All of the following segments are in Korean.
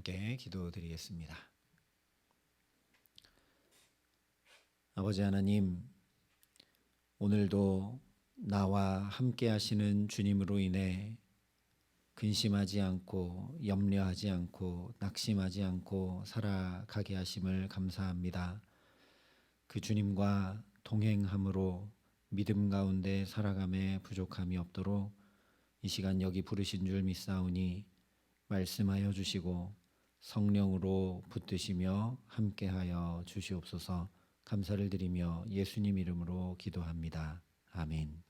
함께 기도드리겠습니다. 아버지 하나님, 오늘도 나와 함께 하시는 주님으로 인해 근심하지 않고 염려하지 않고 낙심하지 않고 살아가게 하심을 감사합니다. 그 주님과 동행함으로 믿음 가운데 살아감에 부족함이 없도록 이 시간 여기 부르신 줄 믿사오니 말씀하여 주시고 성령으로 붙드시며 함께하여 주시옵소서 감사를 드리며 예수님 이름으로 기도합니다. 아멘.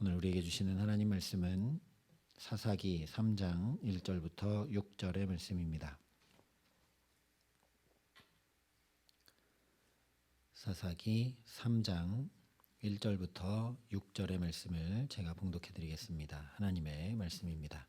오늘 우리에게 주시는 하나님 말씀은 사사기 3장 1절부터 6절의 말씀입니다. 사사기 3장 1절부터 6절의 말씀을 제가 봉독해 드리겠습니다. 하나님의 말씀입니다.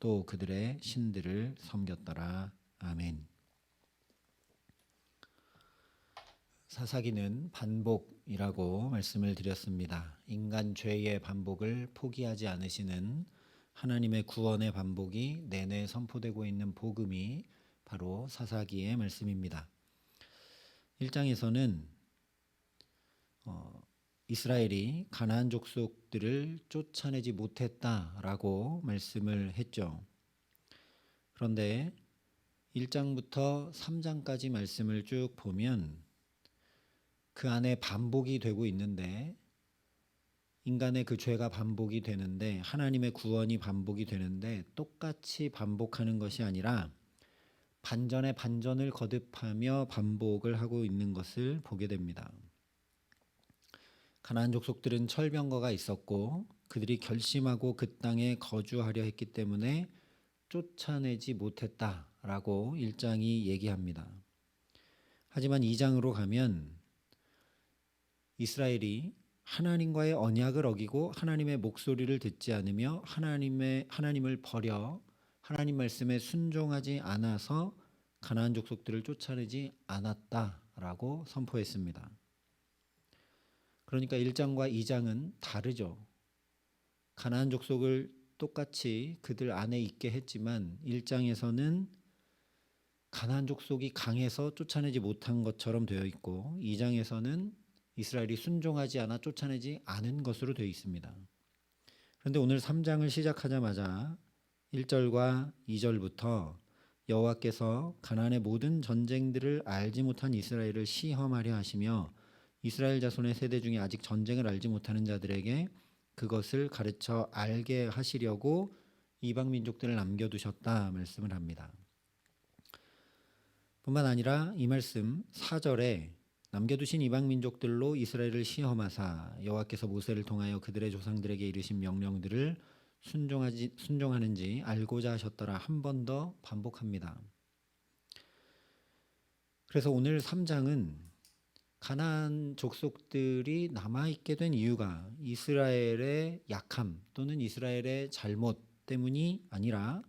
또 그들의 신들을 섬겼더라. 아멘. 사사기는 반복이라고 말씀을 드렸습니다. 인간 죄의 반복을 포기하지 않으시는 하나님의 구원의 반복이 내내 선포되고 있는 복음이 바로 사사기의 말씀입니다. 1장에서는 어, 이스라엘이 가나안 족속들을 쫓아내지 못했다라고 말씀을 했죠. 그런데 1장부터 3장까지 말씀을 쭉 보면 그 안에 반복이 되고 있는데 인간의 그 죄가 반복이 되는데 하나님의 구원이 반복이 되는데 똑같이 반복하는 것이 아니라 반전에 반전을 거듭하며 반복을 하고 있는 것을 보게 됩니다. 가나안 족속들은 철병거가 있었고 그들이 결심하고 그 땅에 거주하려 했기 때문에 쫓아내지 못했다라고 1장이 얘기합니다. 하지만 2장으로 가면 이스라엘이 하나님과의 언약을 어기고 하나님의 목소리를 듣지 않으며 하나님의 하나님을 버려 하나님 말씀에 순종하지 않아서 가나안 족속들을 쫓아내지 않았다라고 선포했습니다. 그러니까 1장과 2장은 다르죠. 가나안 족속을 똑같이 그들 안에 있게 했지만 1장에서는 가나안 족속이 강해서 쫓아내지 못한 것처럼 되어 있고 2장에서는 이스라엘이 순종하지 않아 쫓아내지 않은 것으로 되어 있습니다. 그런데 오늘 3장을 시작하자마자 1절과 2절부터 여호와께서 가나안의 모든 전쟁들을 알지 못한 이스라엘을 시험하려 하시며 이스라엘 자손의 세대 중에 아직 전쟁을 알지 못하는 자들에게 그것을 가르쳐 알게 하시려고 이방 민족들을 남겨두셨다 말씀을 합니다. 뿐만 아니라 이 말씀 4절에 남겨두신 이방 민족들로 이스라엘을 시험하사 여호와께서 모세를 통하여 그들의 조상들에게 이르신 명령들을 순종하지 순종하는지 알고자 하셨더라 한 번 더 반복합니다. 그래서 오늘 3장은 가나안 족속들이 남아 있게 된 이유가 이스라엘의 약함 또는 이스라엘의 잘못 때문이 아니라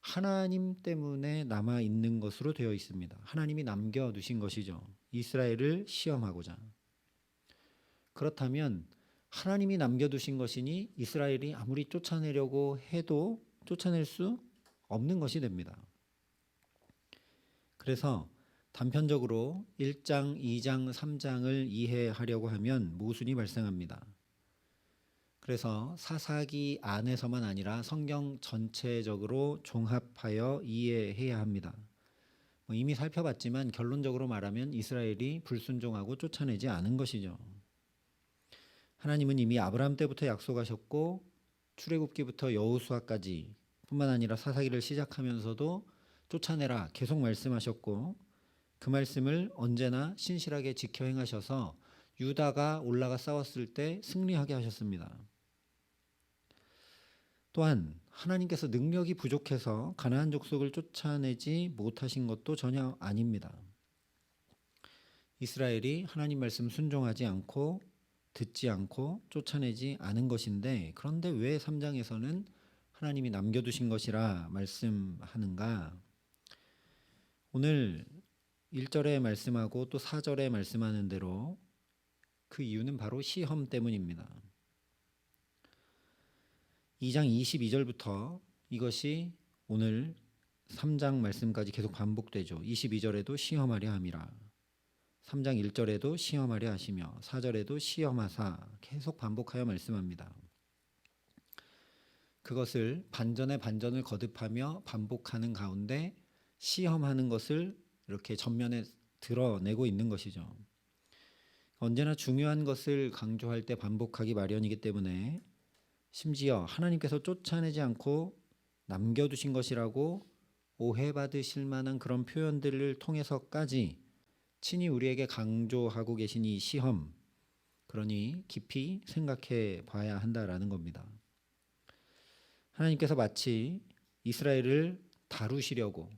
하나님 때문에 남아 있는 것으로 되어 있습니다. 하나님이 남겨 두신 것이죠. 이스라엘을 시험하고자. 그렇다면 하나님이 남겨 두신 것이니 이스라엘이 아무리 쫓아내려고 해도 쫓아낼 수 없는 것이 됩니다. 그래서 단편적으로 1장, 2장, 3장을 이해하려고 하면 모순이 발생합니다. 그래서 사사기 안에서만 아니라 성경 전체적으로 종합하여 이해해야 합니다. 뭐 이미 살펴봤지만 결론적으로 말하면 이스라엘이 불순종하고 쫓아내지 않은 것이죠. 하나님은 이미 아브라함 때부터 약속하셨고 출애굽기부터 여호수아까지 뿐만 아니라 사사기를 시작하면서도 쫓아내라 계속 말씀하셨고 그 말씀을 언제나 신실하게 지켜 행하셔서 유다가 올라가 싸웠을 때 승리하게 하셨습니다. 또한 하나님께서 능력이 부족해서 가나안 족속을 쫓아내지 못하신 것도 전혀 아닙니다. 이스라엘이 하나님 말씀 순종하지 않고 듣지 않고 쫓아내지 않은 것인데 그런데 왜 3장에서는 하나님이 남겨두신 것이라 말씀하는가? 오늘 1절에 말씀하고 또 4절에 말씀하는 대로 그 이유는 바로 시험 때문입니다. 2장 22절부터 이것이 오늘 3장 말씀까지 계속 반복되죠. 22절에도 시험하려 함이라. 3장 1절에도 시험하려 하시며 4절에도 시험하사 계속 반복하여 말씀합니다. 그것을 반전에 반전을 거듭하며 반복하는 가운데 시험하는 것을 이렇게 전면에 드러내고 있는 것이죠. 언제나 중요한 것을 강조할 때 반복하기 마련이기 때문에 심지어 하나님께서 쫓아내지 않고 남겨두신 것이라고 오해받으실 만한 그런 표현들을 통해서까지 친히 우리에게 강조하고 계신 이 시험, 그러니 깊이 생각해 봐야 한다라는 겁니다. 하나님께서 마치 이스라엘을 다루시려고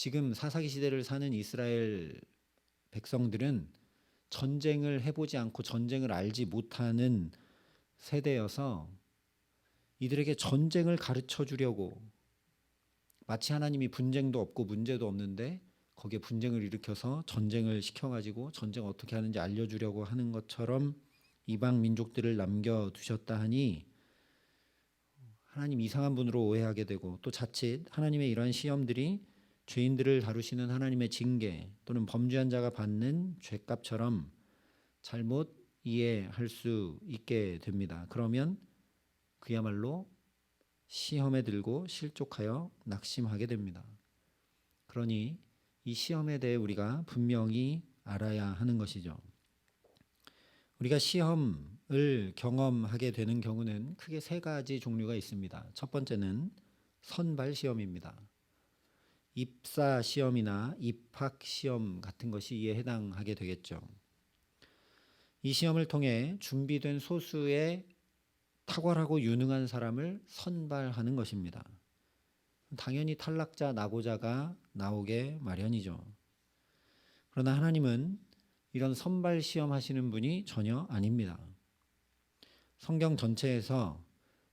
지금 사사기 시대를 사는 이스라엘 백성들은 전쟁을 해보지 않고 전쟁을 알지 못하는 세대여서 이들에게 전쟁을 가르쳐 주려고 마치 하나님이 분쟁도 없고 문제도 없는데 거기에 분쟁을 일으켜서 전쟁을 시켜가지고 전쟁 어떻게 하는지 알려주려고 하는 것처럼 이방 민족들을 남겨두셨다 하니 하나님 이상한 분으로 오해하게 되고 또 자칫 하나님의 이러한 시험들이 죄인들을 다루시는 하나님의 징계 또는 범죄한 자가 받는 죄값처럼 잘못 이해할 수 있게 됩니다. 그러면 그야말로 시험에 들고 실족하여 낙심하게 됩니다. 그러니 이 시험에 대해 우리가 분명히 알아야 하는 것이죠. 우리가 시험을 경험하게 되는 경우는 크게 세 가지 종류가 있습니다. 첫 번째는 선발 시험입니다. 입사 시험이나 입학 시험 같은 것이 이에 해당하게 되겠죠. 이 시험을 통해 준비된 소수의 탁월하고 유능한 사람을 선발하는 것입니다. 당연히 탈락자, 낙오자가 나오게 마련이죠. 그러나 하나님은 이런 선발 시험 하시는 분이 전혀 아닙니다. 성경 전체에서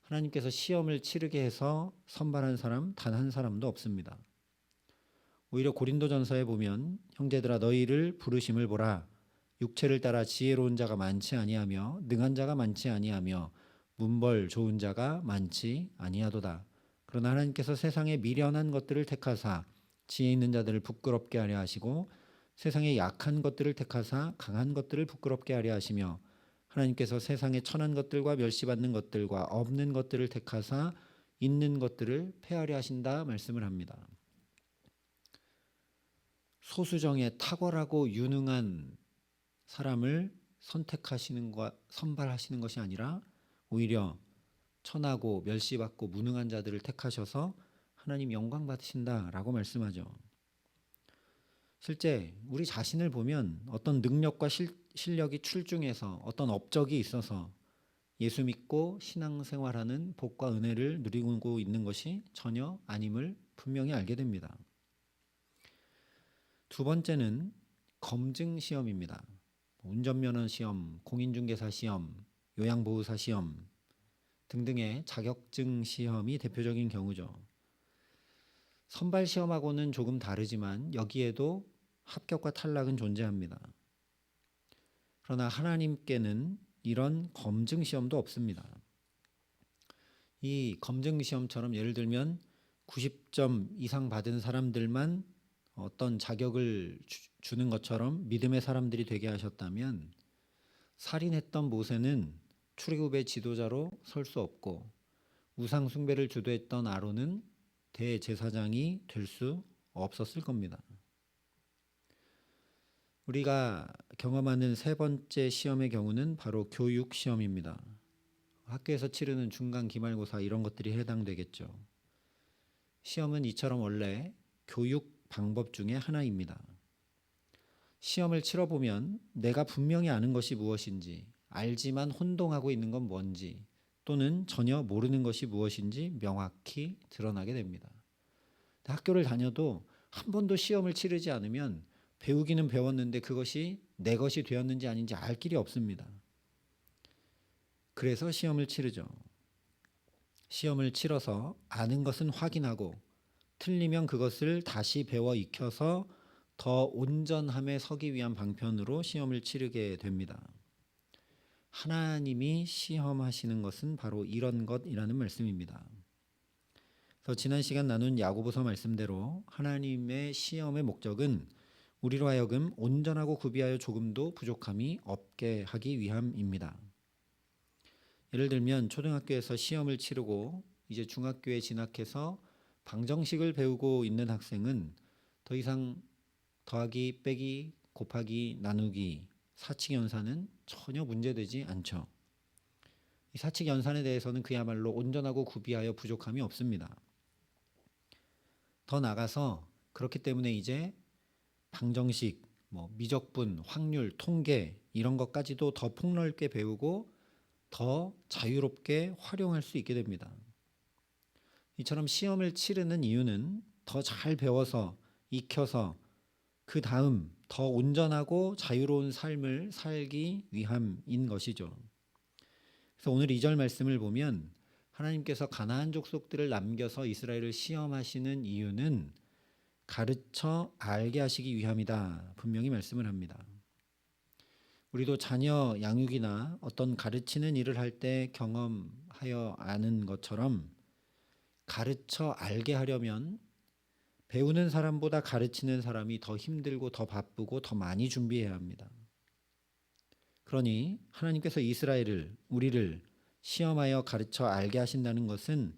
하나님께서 시험을 치르게 해서 선발한 사람 단 한 사람도 없습니다. 오히려 고린도전서에 보면 형제들아 너희를 부르심을 보라 육체를 따라 지혜로운 자가 많지 아니하며 능한 자가 많지 아니하며 문벌 좋은 자가 많지 아니하도다. 그러나 하나님께서 세상에 미련한 것들을 택하사 지혜 있는 자들을 부끄럽게 하려 하시고 세상에 약한 것들을 택하사 강한 것들을 부끄럽게 하려 하시며 하나님께서 세상에 천한 것들과 멸시받는 것들과 없는 것들을 택하사 있는 것들을 폐하려 하신다 말씀을 합니다. 소수정에 탁월하고 유능한 사람을 선택하시는 것, 선발하시는 것이 아니라 오히려 천하고 멸시받고 무능한 자들을 택하셔서 하나님 영광 받으신다라고 말씀하죠. 실제 우리 자신을 보면 어떤 능력과 실, 실력이 출중해서 어떤 업적이 있어서 예수 믿고 신앙생활하는 복과 은혜를 누리고 있는 것이 전혀 아님을 분명히 알게 됩니다. 두 번째는 검증 시험입니다. 운전면허 시험, 공인중개사 시험, 요양보호사 시험 등등의 자격증 시험이 대표적인 경우죠. 선발 시험하고는 조금 다르지만 여기에도 합격과 탈락은 존재합니다. 그러나 하나님께는 이런 검증 시험도 없습니다. 이 검증 시험처럼 예를 들면 90점 이상 받은 사람들만 어떤 자격을 주, 는 것처럼 믿음의 사람들이 되게 하셨다면 살인했던 모세는 출애굽의 지도자로 설 수 없고 우상 숭배를 주도했던 아론은 대제사장이 될 수 없었을 겁니다. 우리가 경험하는 세 번째 시험의 경우는 바로 교육 시험입니다. 학교에서 치르는 중간 기말고사 이런 것들이 해당되겠죠. 시험은 이처럼 원래 교육 방법 중에 하나입니다. 시험을 치러 보면 내가 분명히 아는 것이 무엇인지, 알지만 혼동하고 있는 건 뭔지, 또는 전혀 모르는 것이 무엇인지 명확히 드러나게 됩니다. 학교를 다녀도 한 번도 시험을 치르지 않으면 배우기는 배웠는데 그것이 내 것이 되었는지 아닌지 알 길이 없습니다. 그래서 시험을 치르죠. 시험을 치러서 아는 것은 확인하고 틀리면 그것을 다시 배워 익혀서 더 온전함에 서기 위한 방편으로 시험을 치르게 됩니다. 하나님이 시험하시는 것은 바로 이런 것이라는 말씀입니다. 그래서 지난 시간 나눈 야고보서 말씀대로 하나님의 시험의 목적은 우리로 하여금 온전하고 구비하여 조금도 부족함이 없게 하기 위함입니다. 예를 들면 초등학교에서 시험을 치르고 이제 중학교에 진학해서 방정식을 배우고 있는 학생은 더 이상 더하기, 빼기, 곱하기, 나누기, 사칙 연산은 전혀 문제되지 않죠. 이 사칙 연산에 대해서는 그야말로 온전하고 구비하여 부족함이 없습니다. 더 나가서 그렇기 때문에 이제 방정식, 뭐 미적분, 확률, 통계 이런 것까지도 더 폭넓게 배우고 더 자유롭게 활용할 수 있게 됩니다. 이처럼 시험을 치르는 이유는 더 잘 배워서 익혀서 그 다음 더 온전하고 자유로운 삶을 살기 위함인 것이죠. 그래서 오늘 2절 말씀을 보면 하나님께서 가나안 족속들을 남겨서 이스라엘을 시험하시는 이유는 가르쳐 알게 하시기 위함이다. 분명히 말씀을 합니다. 우리도 자녀 양육이나 어떤 가르치는 일을 할 때 경험하여 아는 것처럼 가르쳐 알게 하려면 배우는 사람보다 가르치는 사람이 더 힘들고 더 바쁘고 더 많이 준비해야 합니다. 그러니 하나님께서 이스라엘을 우리를 시험하여 가르쳐 알게 하신다는 것은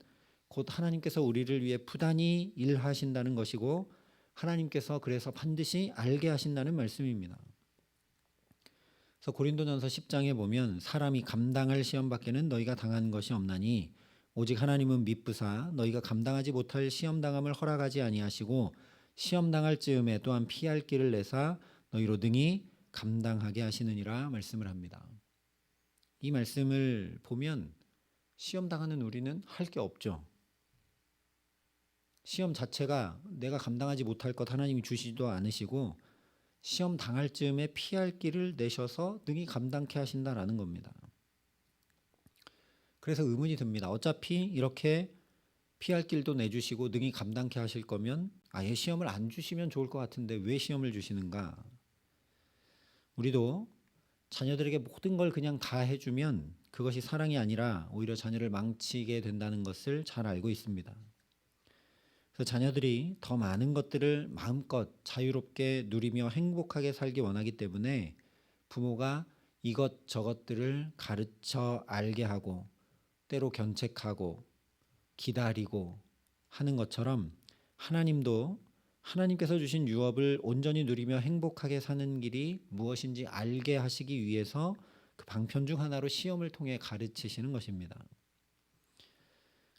곧 하나님께서 우리를 위해 부단히 일하신다는 것이고 하나님께서 그래서 반드시 알게 하신다는 말씀입니다. 그래서 고린도전서 10장에 보면 사람이 감당할 시험 밖에는 너희가 당한 것이 없나니 오직 하나님은 미쁘사 너희가 감당하지 못할 시험 당함을 허락하지 아니하시고 시험 당할 즈음에 또한 피할 길을 내사 너희로 등이 감당하게 하시느니라 말씀을 합니다. 이 말씀을 보면 시험 당하는 우리는 할 게 없죠. 시험 자체가 내가 감당하지 못할 것 하나님이 주시지도 않으시고 시험 당할 즈음에 피할 길을 내셔서 능히 감당케 하신다라는 겁니다. 그래서 의문이 듭니다. 어차피 이렇게 피할 길도 내주시고 능히 감당케 하실 거면 아예 시험을 안 주시면 좋을 것 같은데 왜 시험을 주시는가? 우리도 자녀들에게 모든 걸 그냥 다 해주면 그것이 사랑이 아니라 오히려 자녀를 망치게 된다는 것을 잘 알고 있습니다. 그래서 자녀들이 더 많은 것들을 마음껏 자유롭게 누리며 행복하게 살기 원하기 때문에 부모가 이것 저것들을 가르쳐 알게 하고 때로 견책하고 기다리고 하는 것처럼 하나님도 하나님께서 주신 유업을 온전히 누리며 행복하게 사는 길이 무엇인지 알게 하시기 위해서 그 방편 중 하나로 시험을 통해 가르치시는 것입니다.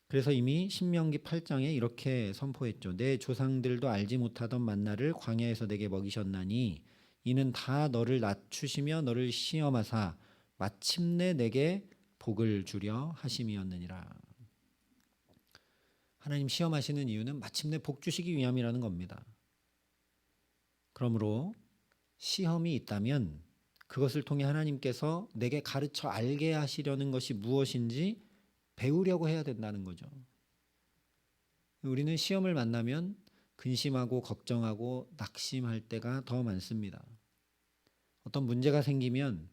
그래서 이미 신명기 8장에 이렇게 선포했죠. 내 조상들도 알지 못하던 만나를 광야에서 내게 먹이셨나니 이는 다 너를 낮추시며 너를 시험하사 마침내 내게 복을 주려 하심이었느니라. 하나님 시험하시는 이유는 마침내 복 주시기 위함이라는 겁니다. 그러므로 시험이 있다면 그것을 통해 하나님께서 내게 가르쳐 알게 하시려는 것이 무엇인지 배우려고 해야 된다는 거죠. 우리는 시험을 만나면 근심하고 걱정하고 낙심할 때가 더 많습니다. 어떤 문제가 생기면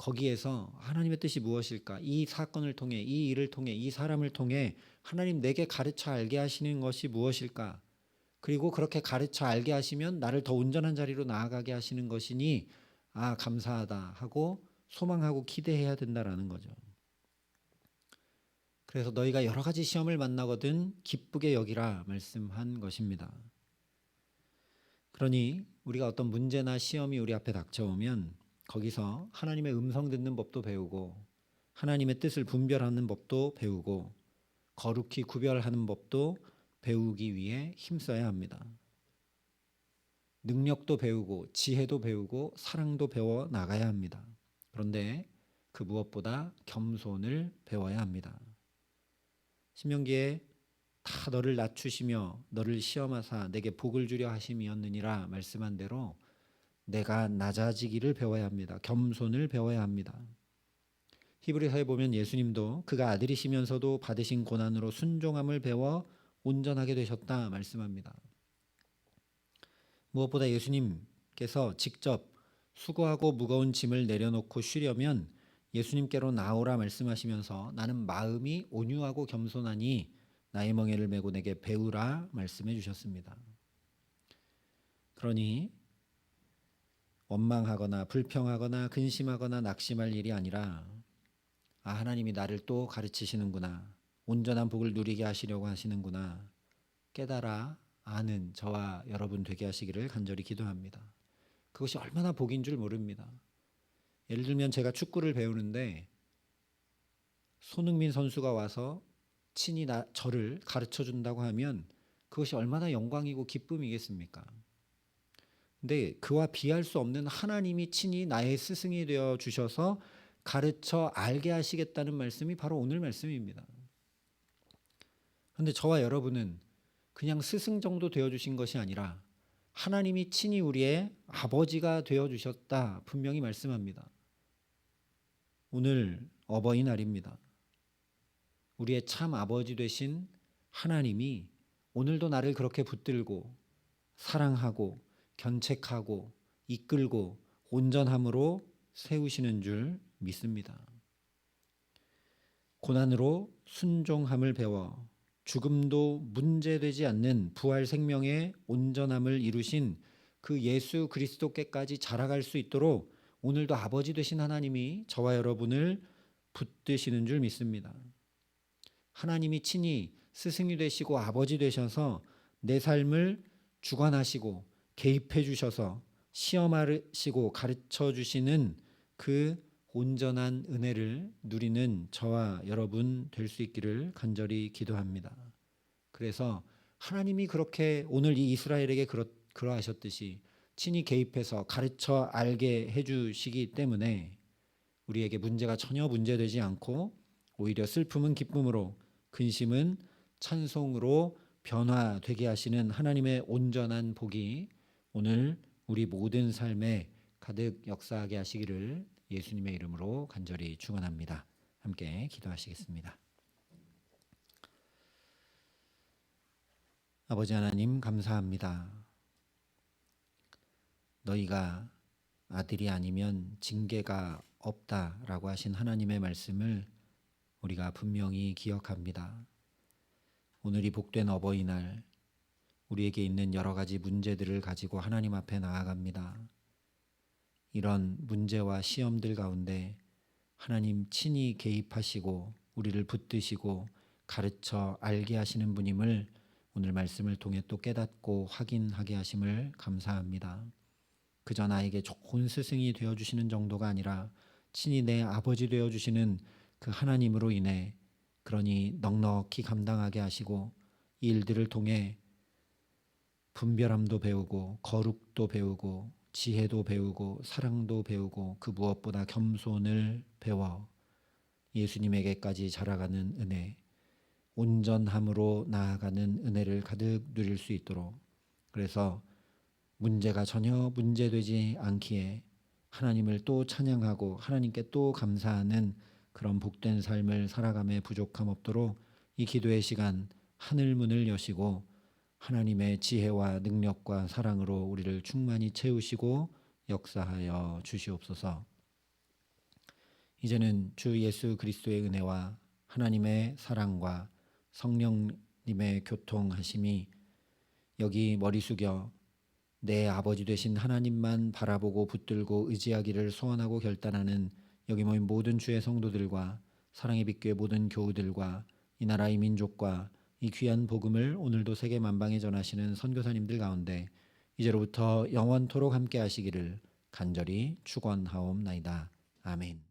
거기에서 하나님의 뜻이 무엇일까? 이 사건을 통해, 이 일을 통해, 이 사람을 통해 하나님 내게 가르쳐 알게 하시는 것이 무엇일까? 그리고 그렇게 가르쳐 알게 하시면 나를 더 온전한 자리로 나아가게 하시는 것이니 아, 감사하다 하고 소망하고 기대해야 된다라는 거죠. 그래서 너희가 여러 가지 시험을 만나거든 기쁘게 여기라 말씀한 것입니다. 그러니 우리가 어떤 문제나 시험이 우리 앞에 닥쳐오면 거기서 하나님의 음성 듣는 법도 배우고 하나님의 뜻을 분별하는 법도 배우고 거룩히 구별하는 법도 배우기 위해 힘써야 합니다. 능력도 배우고 지혜도 배우고 사랑도 배워 나가야 합니다. 그런데 그 무엇보다 겸손을 배워야 합니다. 신명기에 다 너를 낮추시며 너를 시험하사 내게 복을 주려 하심이었느니라 말씀한 대로 내가 낮아지기를 배워야 합니다. 겸손을 배워야 합니다. 히브리서에 보면 예수님도 그가 아들이시면서도 받으신 고난으로 순종함을 배워 온전하게 되셨다 말씀합니다. 무엇보다 예수님께서 직접 수고하고 무거운 짐을 내려놓고 쉬려면 예수님께로 나오라 말씀하시면서 나는 마음이 온유하고 겸손하니 나의 멍에를 메고 내게 배우라 말씀해 주셨습니다. 그러니 원망하거나 불평하거나 근심하거나 낙심할 일이 아니라 아 하나님이 나를 또 가르치시는구나 온전한 복을 누리게 하시려고 하시는구나 깨달아 아는 저와 여러분 되게 하시기를 간절히 기도합니다. 그것이 얼마나 복인 줄 모릅니다. 예를 들면 제가 축구를 배우는데 손흥민 선수가 와서 친히 나, 저를 가르쳐 준다고 하면 그것이 얼마나 영광이고 기쁨이겠습니까? 근데 그와 비할 수 없는 하나님이 친히 나의 스승이 되어 주셔서 가르쳐 알게 하시겠다는 말씀이 바로 오늘 말씀입니다. 그런데 저와 여러분은 그냥 스승 정도 되어 주신 것이 아니라 하나님이 친히 우리의 아버지가 되어 주셨다 분명히 말씀합니다. 오늘 어버이날입니다. 우리의 참 아버지 되신 하나님이 오늘도 나를 그렇게 붙들고 사랑하고 견책하고 이끌고 온전함으로 세우시는 줄 믿습니다. 고난으로 순종함을 배워 죽음도 문제되지 않는 부활 생명의 온전함을 이루신 그 예수 그리스도께까지 자라갈 수 있도록 오늘도 아버지 되신 하나님이 저와 여러분을 붙드시는 줄 믿습니다. 하나님이 친히 스승이 되시고 아버지 되셔서 내 삶을 주관하시고 개입해 주셔서 시험하시고 가르쳐 주시는 그 온전한 은혜를 누리는 저와 여러분 될 수 있기를 간절히 기도합니다. 그래서 하나님이 그렇게 오늘 이 이스라엘에게 그러, 그러하셨듯이 친히 개입해서 가르쳐 알게 해주시기 때문에 우리에게 문제가 전혀 문제되지 않고 오히려 슬픔은 기쁨으로 근심은 찬송으로 변화되게 하시는 하나님의 온전한 복이 오늘 우리 모든 삶에 가득 역사하게 하시기를 예수님의 이름으로 간절히 축원합니다. 함께 기도하시겠습니다. 아버지 하나님 감사합니다. 너희가 아들이 아니면 징계가 없다라고 하신 하나님의 말씀을 우리가 분명히 기억합니다. 오늘이 복된 어버이날 우리에게 있는 여러 가지 문제들을 가지고 하나님 앞에 나아갑니다. 이런 문제와 시험들 가운데 하나님 친히 개입하시고 우리를 붙드시고 가르쳐 알게 하시는 분임을 오늘 말씀을 통해 또 깨닫고 확인하게 하심을 감사합니다. 그저 나에게 좋은 스승이 되어 주시는 정도가 아니라 친히 내 아버지 되어 주시는 그 하나님으로 인해 그러니 넉넉히 감당하게 하시고 이 일들을 통해 분별함도 배우고 거룩도 배우고 지혜도 배우고 사랑도 배우고 그 무엇보다 겸손을 배워 예수님에게까지 자라가는 은혜, 온전함으로 나아가는 은혜를 가득 누릴 수 있도록. 그래서 문제가 전혀 문제되지 않기에 하나님을 또 찬양하고 하나님께 또 감사하는 그런 복된 삶을 살아감에 부족함 없도록 이 기도의 시간 하늘 문을 여시고 하나님의 지혜와 능력과 사랑으로 우리를 충만히 채우시고 역사하여 주시옵소서. 이제는 주 예수 그리스도의 은혜와 하나님의 사랑과 성령님의 교통하심이 여기 머리 숙여 내 아버지 되신 하나님만 바라보고 붙들고 의지하기를 소원하고 결단하는 여기 모인 모든 주의 성도들과 사랑의 빛교의 모든 교우들과 이 나라 이 민족과 이 귀한 복음을 오늘도 세계 만방에 전하시는 선교사님들 가운데 이제로부터 영원토록 함께 하시기를 간절히 축원하옵나이다. 아멘.